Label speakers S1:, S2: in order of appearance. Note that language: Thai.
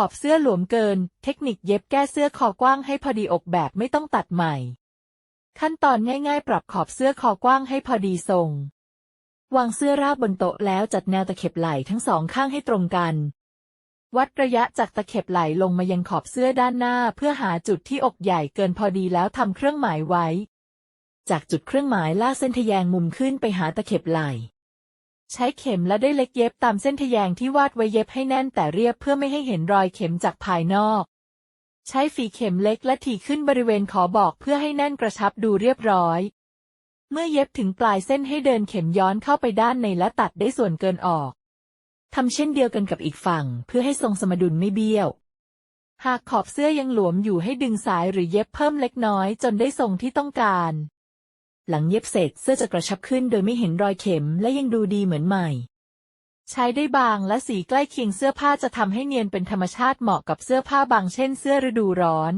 S1: ขอบเสื้อหลวมเกิน เทคนิคเย็บแก้เสื้อคอกว้างให้พอดีอกแบบไม่ต้องตัดใหม่ ขั้นตอนง่ายๆ ปรับขอบเสื้อคอกว้างให้พอดีทรง วางเสื้อราบบนโต๊ะแล้วจัดแนวตะเข็บไหล่ทั้งสองข้างให้ตรงกัน วัดระยะจากตะเข็บไหล่ลงมายังขอบเสื้อด้านหน้า เพื่อหาจุดที่อกใหญ่เกินพอดีแล้วทำเครื่องหมายไว้ จากจุดเครื่องหมายลากเส้นทะแยงมุมขึ้นไปหาตะเข็บไหล่ ใช้เข็มและได้เล็กเย็บตามเส้นทะแยงที่วาดไว้เย็บให้แน่นแต่เรียบเพื่อไม่ให้เห็นรอยเข็มจากภายนอก ใช้ฝีเข็มเล็กและถี่ขึ้นบริเวณขอบอกเพื่อให้แน่นกระชับดูเรียบร้อย เมื่อเย็บถึงปลายเส้นให้เดินเข็มย้อนเข้าไปด้านในและตัดได้ส่วนเกินออกทำเช่นเดียวกันกับอีกฝั่ง เพื่อให้ทรงสมดุลไม่เบี้ยว หากขอบเสื้อยังหลวมอยู่ให้ดึงสายหรือเย็บเพิ่มเล็กน้อยจนได้ทรงที่ต้องการ หลังเย็บเสร็จเสื้อจะกระชับขึ้นโดยไม่เห็นรอยเข็มและยังดูดีเหมือนใหม่ ใช้ได้บางและสีใกล้เคียงเสื้อผ้าจะทำให้เนียนเป็นธรรมชาติเหมาะกับเสื้อผ้าบางเช่นเสื้อฤดูร้อน